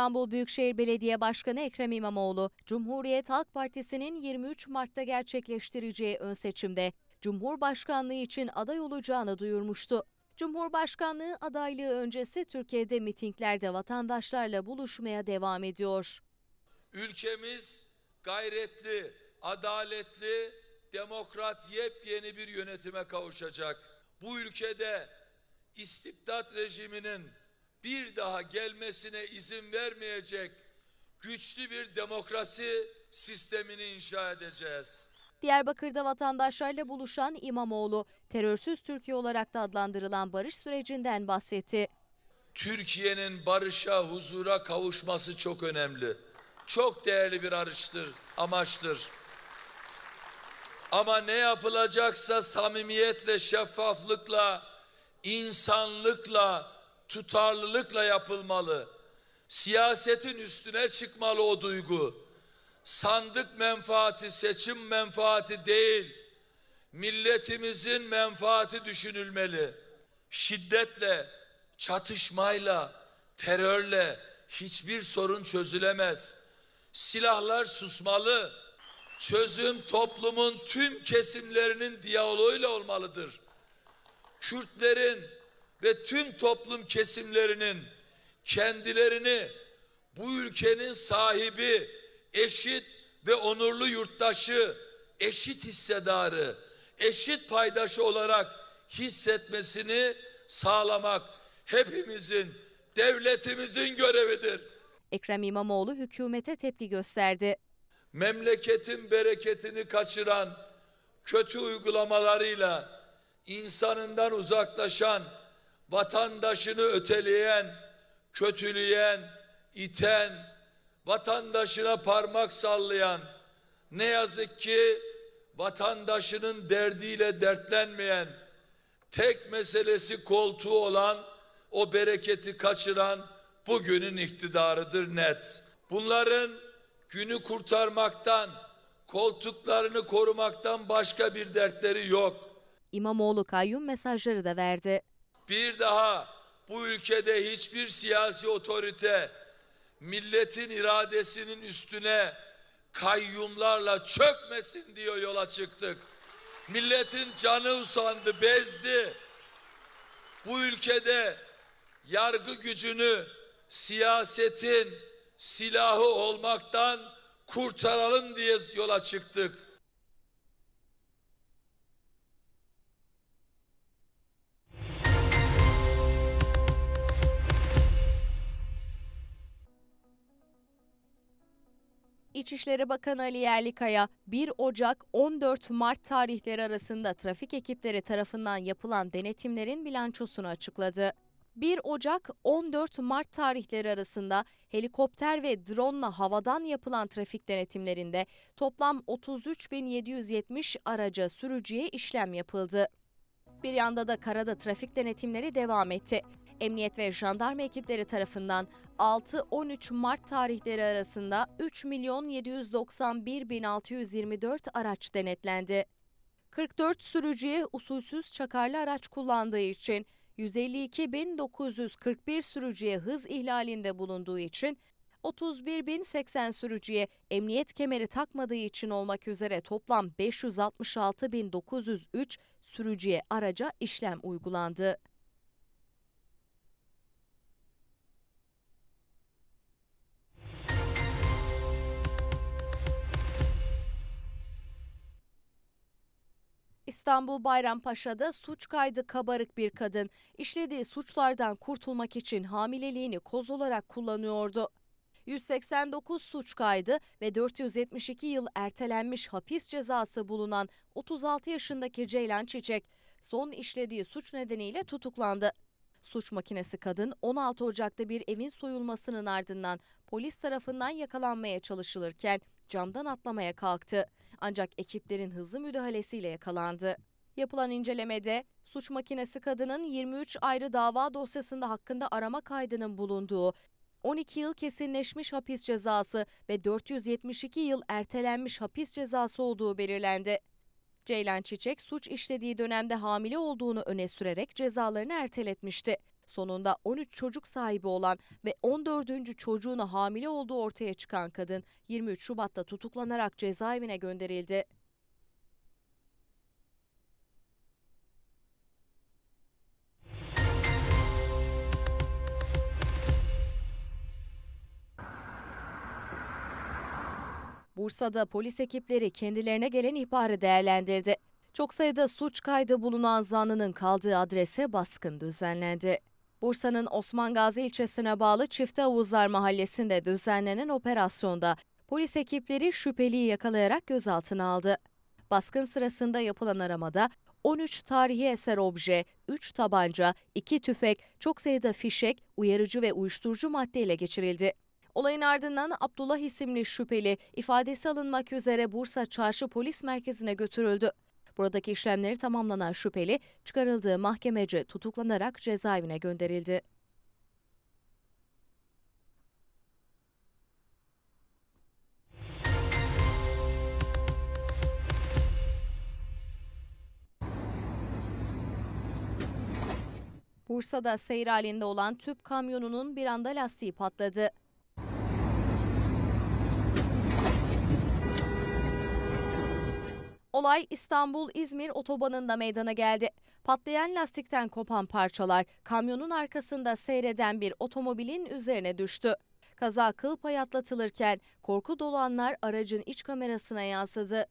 İstanbul Büyükşehir Belediye Başkanı Ekrem İmamoğlu, Cumhuriyet Halk Partisi'nin 23 Mart'ta gerçekleştireceği ön seçimde Cumhurbaşkanlığı için aday olacağını duyurmuştu. Cumhurbaşkanlığı adaylığı öncesi Türkiye'de mitinglerde vatandaşlarla buluşmaya devam ediyor. Ülkemiz gayretli, adaletli, demokrat yepyeni bir yönetime kavuşacak. Bu ülkede istibdat rejiminin bir daha gelmesine izin vermeyecek güçlü bir demokrasi sistemini inşa edeceğiz. Diyarbakır'da vatandaşlarla buluşan İmamoğlu, terörsüz Türkiye olarak da adlandırılan barış sürecinden bahsetti. Türkiye'nin barışa, huzura kavuşması çok önemli. Çok değerli bir arıştır, amaçtır. Ama ne yapılacaksa samimiyetle, şeffaflıkla, insanlıkla, tutarlılıkla yapılmalı. Siyasetin üstüne çıkmalı o duygu. Sandık menfaati, seçim menfaati değil, milletimizin menfaati düşünülmeli. Şiddetle, çatışmayla, terörle hiçbir sorun çözülemez. Silahlar susmalı. Çözüm toplumun tüm kesimlerinin diyaloğuyla olmalıdır. Kürtlerin ve tüm toplum kesimlerinin kendilerini bu ülkenin sahibi, eşit ve onurlu yurttaşı, eşit hissedarı, eşit paydaşı olarak hissetmesini sağlamak hepimizin, devletimizin görevidir. Ekrem İmamoğlu hükümete tepki gösterdi. memleketin bereketini kaçıran kötü uygulamalarıyla insanından uzaklaşan, vatandaşını öteleyen, kötüleyen, iten, vatandaşına parmak sallayan, ne yazık ki vatandaşının derdiyle dertlenmeyen, tek meselesi koltuğu olan, o bereketi kaçıran bugünün iktidarıdır net. Bunların günü kurtarmaktan, koltuklarını korumaktan başka bir dertleri yok. İmamoğlu kayyum mesajları da verdi. Bir daha bu ülkede hiçbir siyasi otorite milletin iradesinin üstüne kayyumlarla çökmesin diye yola çıktık. Milletin canı usandı, bezdi. Bu ülkede yargı gücünü siyasetin silahı olmaktan kurtaralım diye yola çıktık. İçişleri Bakanı Ali Yerlikaya 1 Ocak 14 Mart tarihleri arasında trafik ekipleri tarafından yapılan denetimlerin bilançosunu açıkladı. 1 Ocak 14 Mart tarihleri arasında helikopter ve drone havadan yapılan trafik denetimlerinde toplam 33.770 araca sürücüye işlem yapıldı. Bir yanda da karada trafik denetimleri devam etti. Emniyet ve jandarma ekipleri tarafından 6-13 Mart tarihleri arasında 3 milyon 791 bin 624 araç denetlendi. 44 sürücüye usulsüz çakarlı araç kullandığı için 152.941 sürücüye hız ihlalinde bulunduğu için 31.080 sürücüye emniyet kemeri takmadığı için olmak üzere toplam 566.903 sürücüye araca işlem uygulandı. İstanbul Bayrampaşa'da suç kaydı kabarık bir kadın işlediği suçlardan kurtulmak için hamileliğini koz olarak kullanıyordu. 189 suç kaydı ve 472 yıl ertelenmiş hapis cezası bulunan 36 yaşındaki Ceylan Çiçek son işlediği suç nedeniyle tutuklandı. Suç makinesi kadın 16 Ocak'ta bir evin soyulmasının ardından polis tarafından yakalanmaya çalışılırken camdan atlamaya kalktı. Ancak ekiplerin hızlı müdahalesiyle yakalandı. Yapılan incelemede suç makinesi kadının 23 ayrı dava dosyasında hakkında arama kaydının bulunduğu 12 yıl kesinleşmiş hapis cezası ve 472 yıl ertelenmiş hapis cezası olduğu belirlendi. Ceylan Çiçek suç işlediği dönemde hamile olduğunu öne sürerek cezalarını erteletmişti. Sonunda 13 çocuk sahibi olan ve 14. çocuğuna hamile olduğu ortaya çıkan kadın 23 Şubat'ta tutuklanarak cezaevine gönderildi. Bursa'da polis ekipleri kendilerine gelen ihbarı değerlendirdi. Çok sayıda suç kaydı bulunan zanlının kaldığı adrese baskın düzenlendi. Bursa'nın Osman Gazi ilçesine bağlı Çifte Havuzlar mahallesinde düzenlenen operasyonda polis ekipleri şüpheliyi yakalayarak gözaltına aldı. Baskın sırasında yapılan aramada 13 tarihi eser obje, 3 tabanca, 2 tüfek, çok sayıda fişek, uyarıcı ve uyuşturucu madde ele geçirildi. Olayın ardından Abdullah isimli şüpheli ifadesi alınmak üzere Bursa Çarşı Polis Merkezi'ne götürüldü. Buradaki işlemleri tamamlanan şüpheli çıkarıldığı mahkemece tutuklanarak cezaevine gönderildi. Bursa'da seyir halinde olan tüp kamyonunun bir anda lastiği patladı. Olay İstanbul-İzmir otobanında meydana geldi. Patlayan lastikten kopan parçalar kamyonun arkasında seyreden bir otomobilin üzerine düştü. Kaza kıl payı atlatılırken korku dolu anlar aracın iç kamerasına yansıdı.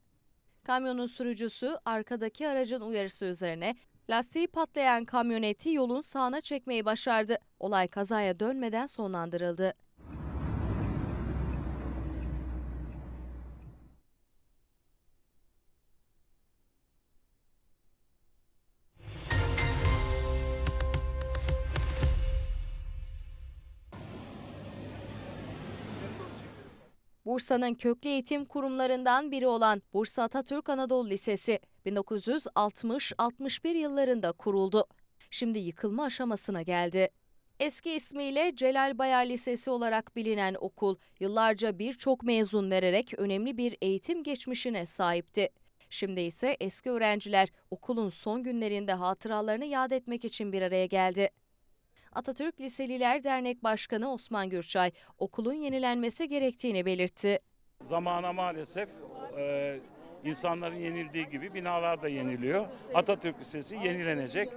Kamyonun sürücüsü arkadaki aracın uyarısı üzerine lastiği patlayan kamyoneti yolun sağına çekmeyi başardı. Olay kazaya dönmeden sonlandırıldı. Bursa'nın köklü eğitim kurumlarından biri olan Bursa Atatürk Anadolu Lisesi 1960-61 yıllarında kuruldu. Şimdi yıkılma aşamasına geldi. Eski ismiyle Celal Bayar Lisesi olarak bilinen okul yıllarca birçok mezun vererek önemli bir eğitim geçmişine sahipti. Şimdi ise eski öğrenciler okulun son günlerinde hatıralarını yad etmek için bir araya geldi. Atatürk Liseliler Dernek Başkanı Osman Gürçay okulun yenilenmesi gerektiğini belirtti. Zamana maalesef e, insanların yenildiği gibi binalar da yeniliyor. Atatürk Lisesi yenilenecek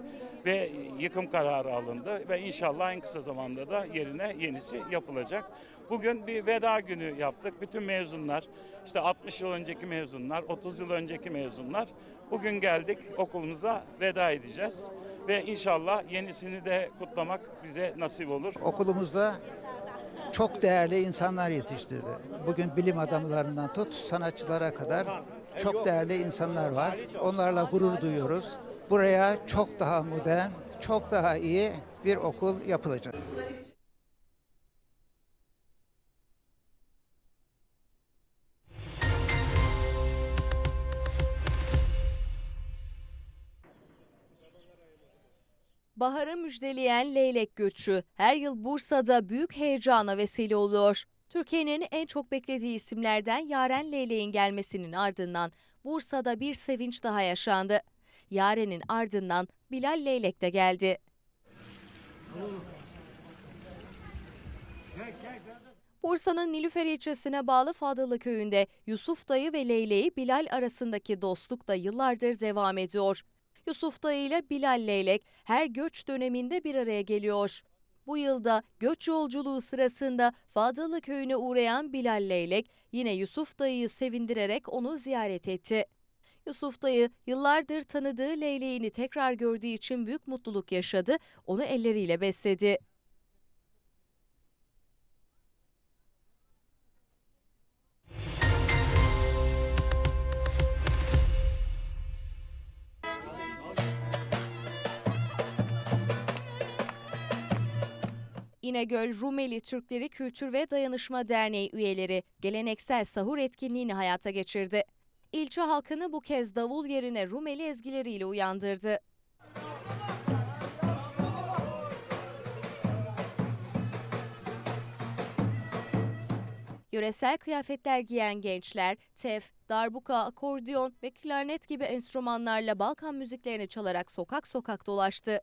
ve yıkım kararı alındı ve inşallah en kısa zamanda da yerine yenisi yapılacak. Bugün bir veda günü yaptık. Bütün mezunlar, işte 60 yıl önceki mezunlar, 30 yıl önceki mezunlar bugün geldik okulumuza veda edeceğiz ve inşallah yenisini de kutlamak bize nasip olur. Okulumuzda çok değerli insanlar yetiştirdi. Bugün bilim adamlarından tut sanatçılara kadar çok değerli insanlar var. Onlarla gurur duyuyoruz. Buraya çok daha modern, çok daha iyi bir okul yapılacak. Baharı müjdeleyen leylek göçü her yıl Bursa'da büyük heyecana vesile oluyor. Türkiye'nin en çok beklediği isimlerden Yaren Leylek'in gelmesinin ardından Bursa'da bir sevinç daha yaşandı. Yaren'in ardından Bilal Leylek de geldi. Bursa'nın Nilüfer ilçesine bağlı Fadıllı köyünde Yusuf dayı ve Leylek'i Bilal arasındaki dostluk da yıllardır devam ediyor. Yusuf dayı ile Bilal Leylek her göç döneminde bir araya geliyor. Bu yılda göç yolculuğu sırasında Fadıllı köyüne uğrayan Bilal Leylek yine Yusuf dayıyı sevindirerek onu ziyaret etti. Yusuf dayı yıllardır tanıdığı Leylek'ini tekrar gördüğü için büyük mutluluk yaşadı, onu elleriyle besledi. İnegöl Rumeli Türkleri Kültür ve Dayanışma Derneği üyeleri geleneksel sahur etkinliğini hayata geçirdi. İlçe halkını bu kez davul yerine Rumeli ezgileriyle uyandırdı. Yöresel kıyafetler giyen gençler, tef, darbuka, akordeon ve klarnet gibi enstrümanlarla Balkan müziklerini çalarak sokak sokak dolaştı.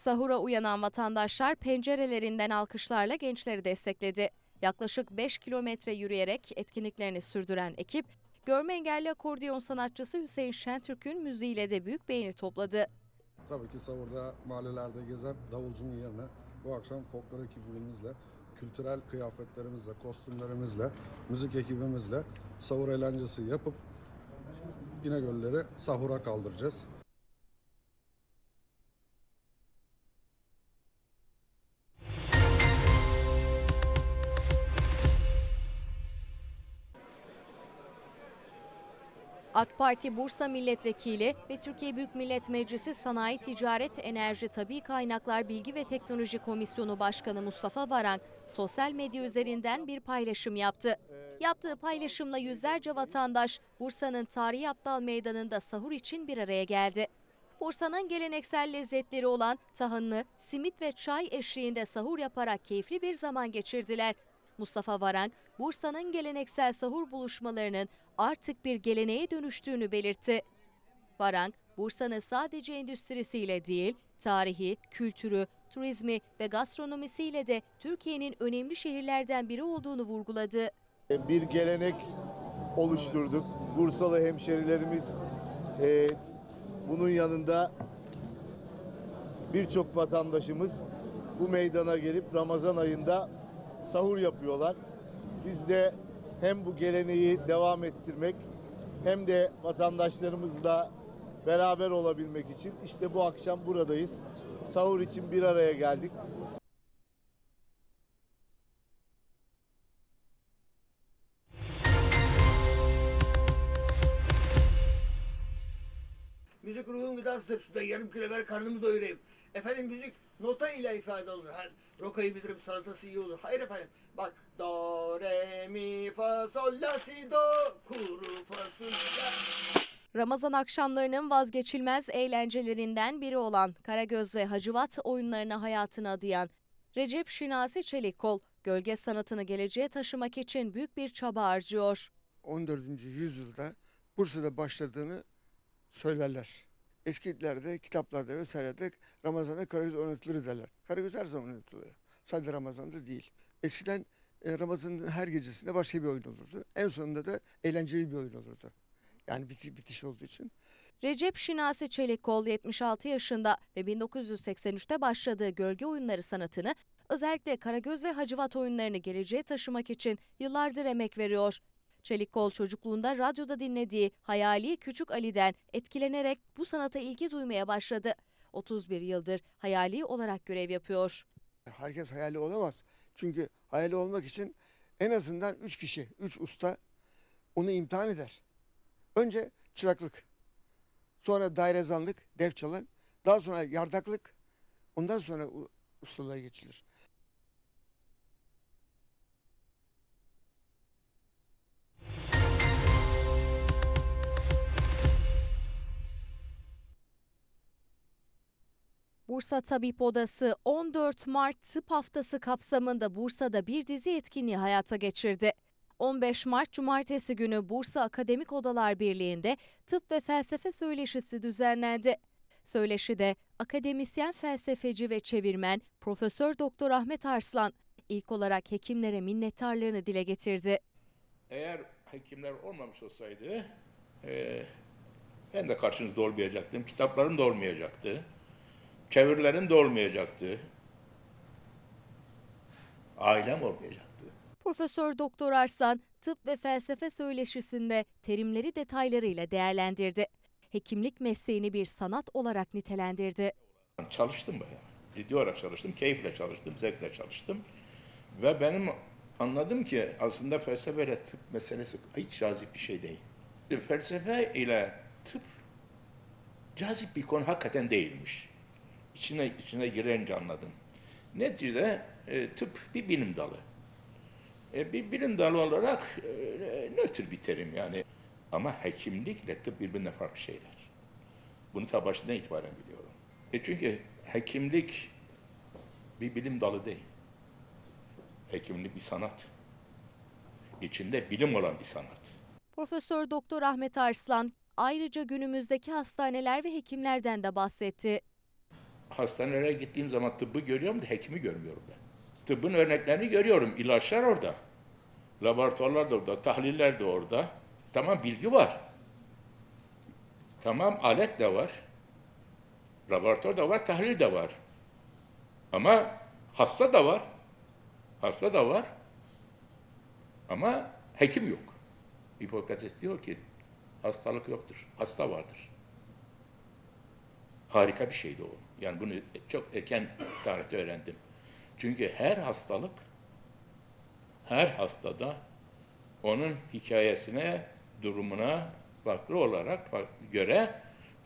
Sahura uyanan vatandaşlar pencerelerinden alkışlarla gençleri destekledi. Yaklaşık 5 kilometre yürüyerek etkinliklerini sürdüren ekip, görme engelli akordeon sanatçısı Hüseyin Şentürk'ün müziğiyle de büyük beğeni topladı. Tabii ki sahurda mahallelerde gezen davulcunun yerine bu akşam folklor ekibimizle, kültürel kıyafetlerimizle, kostümlerimizle, müzik ekibimizle sahur eğlencesi yapıp İnegölleri sahura kaldıracağız. AK Parti Bursa Milletvekili ve Türkiye Büyük Millet Meclisi Sanayi Ticaret Enerji Tabi Kaynaklar Bilgi ve Teknoloji Komisyonu Başkanı Mustafa Varank sosyal medya üzerinden bir paylaşım yaptı. Yaptığı paylaşımla yüzlerce vatandaş Bursa'nın Tarihi Aptal Meydanı'nda sahur için bir araya geldi. Bursa'nın geleneksel lezzetleri olan tahınlı, simit ve çay eşliğinde sahur yaparak keyifli bir zaman geçirdiler. Mustafa Varank, Bursa'nın geleneksel sahur buluşmalarının artık bir geleneğe dönüştüğünü belirtti. Varank, Bursa'nın sadece endüstrisiyle değil, tarihi, kültürü, turizmi ve gastronomisiyle de Türkiye'nin önemli şehirlerden biri olduğunu vurguladı. bir gelenek oluşturduk. Bursalı hemşerilerimiz e, bunun yanında birçok vatandaşımız bu meydana gelip Ramazan ayında sahur yapıyorlar. Biz de hem bu geleneği devam ettirmek hem de vatandaşlarımızla beraber olabilmek için işte bu akşam buradayız. Sahur için bir araya geldik. Gıdasıdır. Şurada yarım kilo ver karnımı doyurayım. Efendim müzik nota ile ifade olur. Her rokayı bilirim salatası iyi olur. Hayır efendim. Bak do re mi fa sol la si do kuru fa sol la. Ramazan akşamlarının vazgeçilmez eğlencelerinden biri olan Karagöz ve Hacivat oyunlarına hayatını adayan Recep Şinasi Çelikkol, gölge sanatını geleceğe taşımak için büyük bir çaba harcıyor. 14. yüzyılda Bursa'da başladığını söylerler. Eskilerde, kitaplarda vesairede Ramazan'da Karagöz oynatılır derler. Karagöz her zaman oynatılıyor. Sadece Ramazan'da değil. Eskiden e, Ramazan'ın her gecesinde başka bir oyun olurdu. En sonunda da eğlenceli bir oyun olurdu. Yani biti- bitiş olduğu için. Recep Şinasi Çelikkol 76 yaşında ve 1983'te başladığı gölge oyunları sanatını özellikle Karagöz ve Hacivat oyunlarını geleceğe taşımak için yıllardır emek veriyor. Çelikkol çocukluğunda radyoda dinlediği Hayali Küçük Ali'den etkilenerek bu sanata ilgi duymaya başladı. 31 yıldır hayali olarak görev yapıyor. Herkes hayali olamaz. Çünkü hayali olmak için en azından 3 kişi, 3 usta onu imtihan eder. Önce çıraklık, sonra dairezanlık, dev çalan, daha sonra yardaklık, ondan sonra u- ustalara geçilir. Bursa Tabip Odası 14 Mart Tıp Haftası kapsamında Bursa'da bir dizi etkinliği hayata geçirdi. 15 Mart Cumartesi günü Bursa Akademik Odalar Birliği'nde tıp ve felsefe söyleşisi düzenlendi. Söyleşide akademisyen felsefeci ve çevirmen Profesör Doktor Ahmet Arslan ilk olarak hekimlere minnettarlığını dile getirdi. Eğer hekimler olmamış olsaydı e, ben de karşınızda olmayacaktım. Kitaplarım da olmayacaktı. Çevirilerim de olmayacaktı. Ailem olmayacaktı. Profesör Doktor Arslan tıp ve felsefe söyleşisinde terimleri detaylarıyla değerlendirdi. Hekimlik mesleğini bir sanat olarak nitelendirdi. Çalıştım bayağı. Ciddi olarak çalıştım. Keyifle çalıştım, zevkle çalıştım. Ve benim anladım ki aslında felsefe ile tıp meselesi hiç cazip bir şey değil. Felsefe ile tıp cazip bir konu hakikaten değilmiş. İçine, içine girince anladım. Neticede e, tıp bir bilim dalı. E, bir bilim dalı olarak e, nötr bir terim yani. Ama hekimlikle tıp birbirinden farklı şeyler. Bunu ta başından itibaren biliyorum. E çünkü hekimlik bir bilim dalı değil. Hekimlik bir sanat. İçinde bilim olan bir sanat. Profesör Doktor Ahmet Arslan ayrıca günümüzdeki hastaneler ve hekimlerden de bahsetti. Hastanelere gittiğim zaman tıbbı görüyorum da hekimi görmüyorum ben. Tıbbın örneklerini görüyorum. İlaçlar orada. Laboratuvarlar da orada, tahliller de orada. Tamam bilgi var. Tamam alet de var. Laboratuvar da var, tahlil de var. Ama hasta da var. Hasta da var. Ama hekim yok. Hipokrates diyor ki hastalık yoktur, hasta vardır. Harika bir şeydi o. Yani bunu çok erken tarihte öğrendim. Çünkü her hastalık, her hastada onun hikayesine, durumuna farklı olarak farklı, göre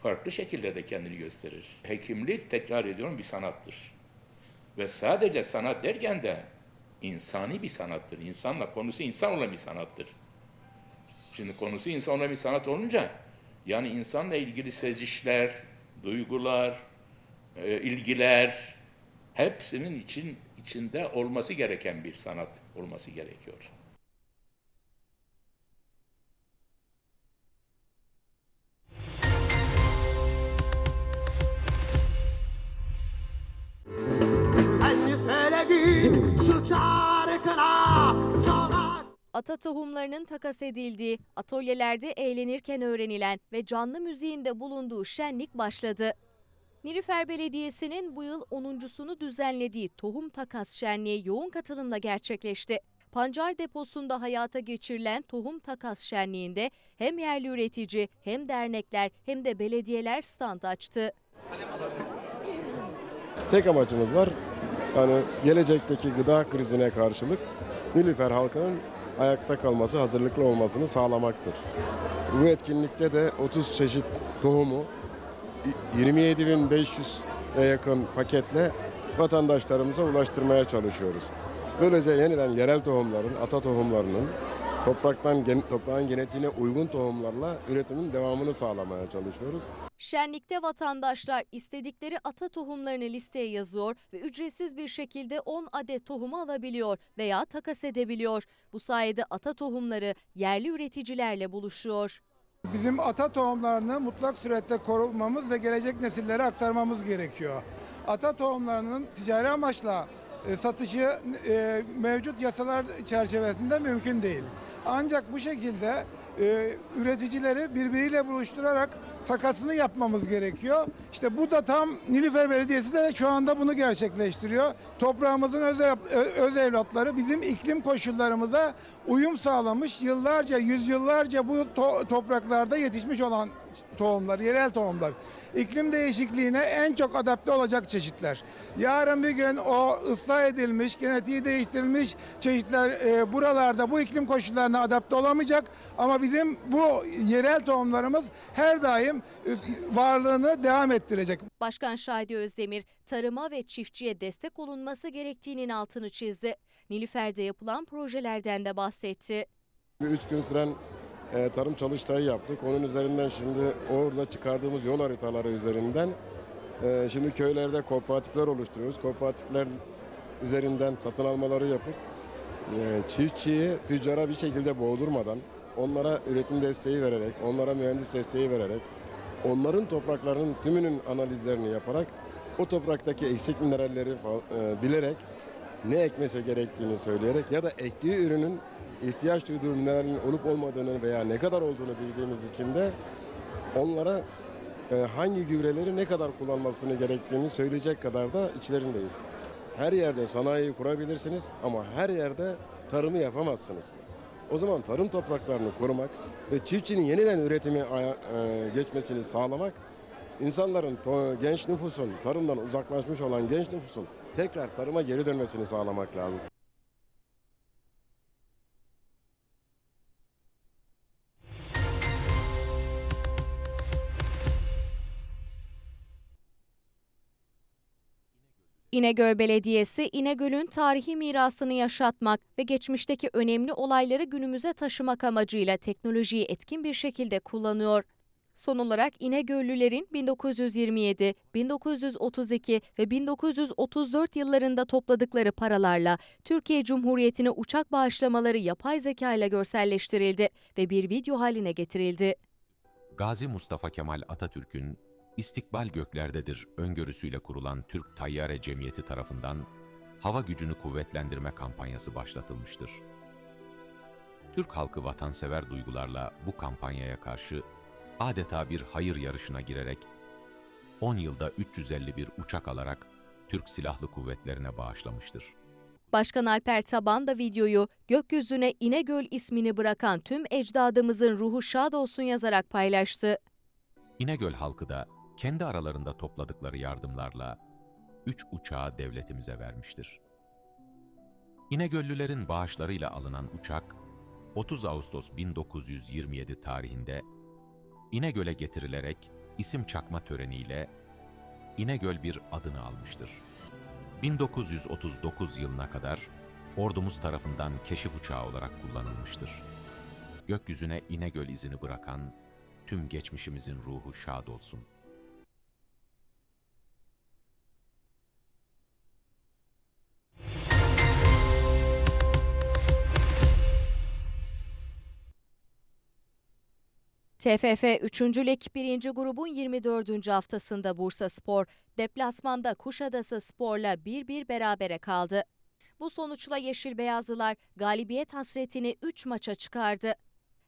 farklı şekillerde kendini gösterir. Hekimlik, tekrar ediyorum, bir sanattır. Ve sadece sanat derken de insani bir sanattır. İnsanla, konusu insan olan bir sanattır. Şimdi konusu insan olan bir sanat olunca, yani insanla ilgili sezişler, duygular, e, ilgiler, hepsinin için içinde olması gereken bir sanat olması gerekiyor. Ata tohumlarının takas edildiği, atölyelerde eğlenirken öğrenilen ve canlı müziğin de bulunduğu şenlik başladı. Nilüfer Belediyesi'nin bu yıl 10.sunu düzenlediği tohum takas şenliği yoğun katılımla gerçekleşti. Pancar deposunda hayata geçirilen tohum takas şenliğinde hem yerli üretici hem dernekler hem de belediyeler stand açtı. Tek amacımız var. Yani gelecekteki gıda krizine karşılık Nilüfer halkının ayakta kalması, hazırlıklı olmasını sağlamaktır. Bu etkinlikte de 30 çeşit tohumu 27.500'e yakın paketle vatandaşlarımıza ulaştırmaya çalışıyoruz. Böylece yeniden yerel tohumların, ata tohumlarının topraktan toprağın genetiğine uygun tohumlarla üretimin devamını sağlamaya çalışıyoruz. Şenlikte vatandaşlar istedikleri ata tohumlarını listeye yazıyor ve ücretsiz bir şekilde 10 adet tohumu alabiliyor veya takas edebiliyor. Bu sayede ata tohumları yerli üreticilerle buluşuyor. Bizim ata tohumlarını mutlak surette korumamız ve gelecek nesillere aktarmamız gerekiyor. Ata tohumlarının ticari amaçla satışı e, mevcut yasalar çerçevesinde mümkün değil. Ancak bu şekilde e, üreticileri birbiriyle buluşturarak takasını yapmamız gerekiyor. İşte bu da tam Nilüfer Belediyesi de şu anda bunu gerçekleştiriyor. Toprağımızın öz, öz evlatları bizim iklim koşullarımıza uyum sağlamış yıllarca, yüzyıllarca bu to- topraklarda yetişmiş olan tohumlar, yerel tohumlar. İklim değişikliğine en çok adapte olacak çeşitler. Yarın bir gün o ıslah edilmiş, genetiği değiştirilmiş çeşitler e, buralarda bu iklim koşullarına adapte olamayacak. Ama bizim bu yerel tohumlarımız her daim varlığını devam ettirecek. Başkan Şadi Özdemir, tarıma ve çiftçiye destek olunması gerektiğinin altını çizdi. Nilüfer'de yapılan projelerden de bahsetti. Bir üç gün süren e, tarım çalıştayı yaptık. Onun üzerinden şimdi orada çıkardığımız yol haritaları üzerinden e, şimdi köylerde kooperatifler oluşturuyoruz. Kooperatifler üzerinden satın almaları yapıp e, çiftçiyi tüccara bir şekilde boğdurmadan onlara üretim desteği vererek, onlara mühendis desteği vererek, onların topraklarının tümünün analizlerini yaparak o topraktaki eksik mineralleri e, bilerek ne ekmesi gerektiğini söyleyerek ya da ektiği ürünün ihtiyaç duyduğu mineralin olup olmadığını veya ne kadar olduğunu bildiğimiz için de onlara e, hangi gübreleri ne kadar kullanmasını gerektiğini söyleyecek kadar da içlerindeyiz. Her yerde sanayiyi kurabilirsiniz ama her yerde tarımı yapamazsınız. O zaman tarım topraklarını korumak ve çiftçinin yeniden üretimi e, geçmesini sağlamak, insanların, to- genç nüfusun, tarımdan uzaklaşmış olan genç nüfusun tekrar tarıma geri dönmesini sağlamak lazım. İnegöl Belediyesi, İnegöl'ün tarihi mirasını yaşatmak ve geçmişteki önemli olayları günümüze taşımak amacıyla teknolojiyi etkin bir şekilde kullanıyor. Son olarak İnegöllülerin 1927, 1932 ve 1934 yıllarında topladıkları paralarla Türkiye Cumhuriyeti'ne uçak bağışlamaları yapay zeka ile görselleştirildi ve bir video haline getirildi. Gazi Mustafa Kemal Atatürk'ün İstikbal göklerdedir öngörüsüyle kurulan Türk Tayyare Cemiyeti tarafından hava gücünü kuvvetlendirme kampanyası başlatılmıştır. Türk halkı vatansever duygularla bu kampanyaya karşı adeta bir hayır yarışına girerek 10 yılda 351 uçak alarak Türk Silahlı Kuvvetlerine bağışlamıştır. Başkan Alper Taban da videoyu gökyüzüne İnegöl ismini bırakan tüm ecdadımızın ruhu şad olsun yazarak paylaştı. İnegöl halkı da kendi aralarında topladıkları yardımlarla 3 uçağı devletimize vermiştir. İnegöllülerin bağışlarıyla alınan uçak 30 Ağustos 1927 tarihinde İnegöl'e getirilerek isim çakma töreniyle İnegöl bir adını almıştır. 1939 yılına kadar ordumuz tarafından keşif uçağı olarak kullanılmıştır. Gökyüzüne İnegöl izini bırakan tüm geçmişimizin ruhu şad olsun. TFF 3. Lig 1. grubun 24. haftasında Bursa Spor, deplasmanda Kuşadası Spor'la 1-1 berabere kaldı. Bu sonuçla Yeşil Beyazlılar galibiyet hasretini 3 maça çıkardı.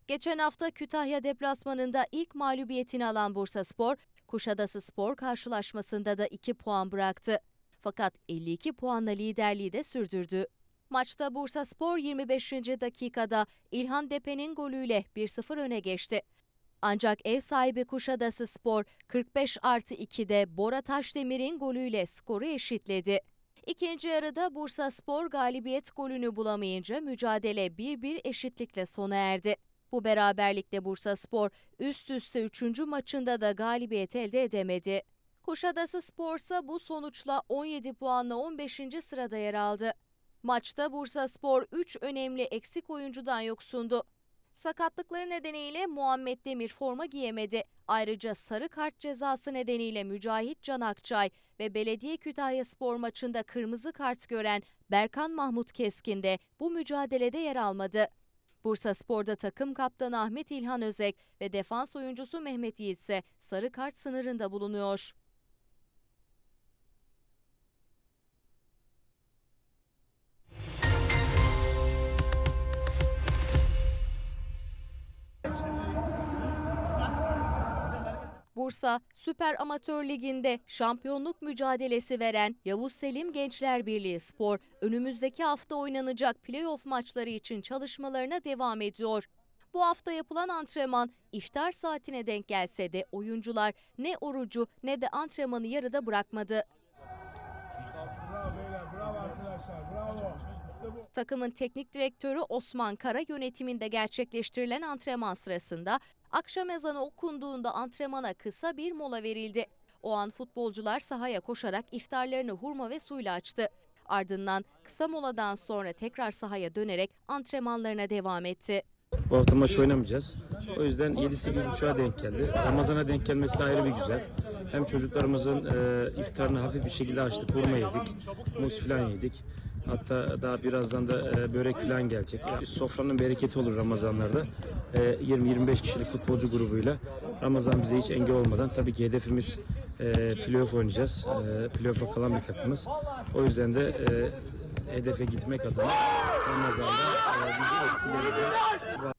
Geçen hafta Kütahya deplasmanında ilk mağlubiyetini alan Bursa Spor, Kuşadası Spor karşılaşmasında da 2 puan bıraktı. Fakat 52 puanla liderliği de sürdürdü. Maçta Bursa Spor 25. dakikada İlhan Depe'nin golüyle 1-0 öne geçti. Ancak ev sahibi Kuşadası Spor 45 artı 2'de Bora Taşdemir'in golüyle skoru eşitledi. İkinci yarıda Bursa Spor galibiyet golünü bulamayınca mücadele 1-1 eşitlikle sona erdi. Bu beraberlikle Bursa Spor üst üste 3. maçında da galibiyet elde edemedi. Kuşadası Spor ise bu sonuçla 17 puanla 15. sırada yer aldı. Maçta Bursa Spor 3 önemli eksik oyuncudan yoksundu. Sakatlıkları nedeniyle Muhammed Demir forma giyemedi. Ayrıca sarı kart cezası nedeniyle Mücahit Can Akçay ve Belediye Kütahya Spor maçında kırmızı kart gören Berkan Mahmut Keskin de bu mücadelede yer almadı. Bursa Spor'da takım kaptanı Ahmet İlhan Özek ve defans oyuncusu Mehmet Yiğit ise sarı kart sınırında bulunuyor. Bursa Süper Amatör Ligi'nde şampiyonluk mücadelesi veren Yavuz Selim Gençler Birliği Spor önümüzdeki hafta oynanacak playoff maçları için çalışmalarına devam ediyor. Bu hafta yapılan antrenman iftar saatine denk gelse de oyuncular ne orucu ne de antrenmanı yarıda bırakmadı. Takımın teknik direktörü Osman Kara yönetiminde gerçekleştirilen antrenman sırasında akşam ezanı okunduğunda antrenmana kısa bir mola verildi. O an futbolcular sahaya koşarak iftarlarını hurma ve suyla açtı. Ardından kısa moladan sonra tekrar sahaya dönerek antrenmanlarına devam etti. Bu hafta maç oynamayacağız. O yüzden 7-8 uçağa denk geldi. Ramazana denk gelmesi de ayrı bir güzel. Hem çocuklarımızın e, iftarını hafif bir şekilde açtık. Hurma yedik, muz filan yedik. Hatta daha birazdan da e, börek filan gelecek. Sofranın bereketi olur Ramazanlarda. E, 20-25 kişilik futbolcu grubuyla Ramazan bize hiç engel olmadan tabii ki hedefimiz e, playoff oynayacağız. E, playoff'a kalan bir takımız. O yüzden de e, hedefe gitmek adına Ramazan'da e, bizi etkileri.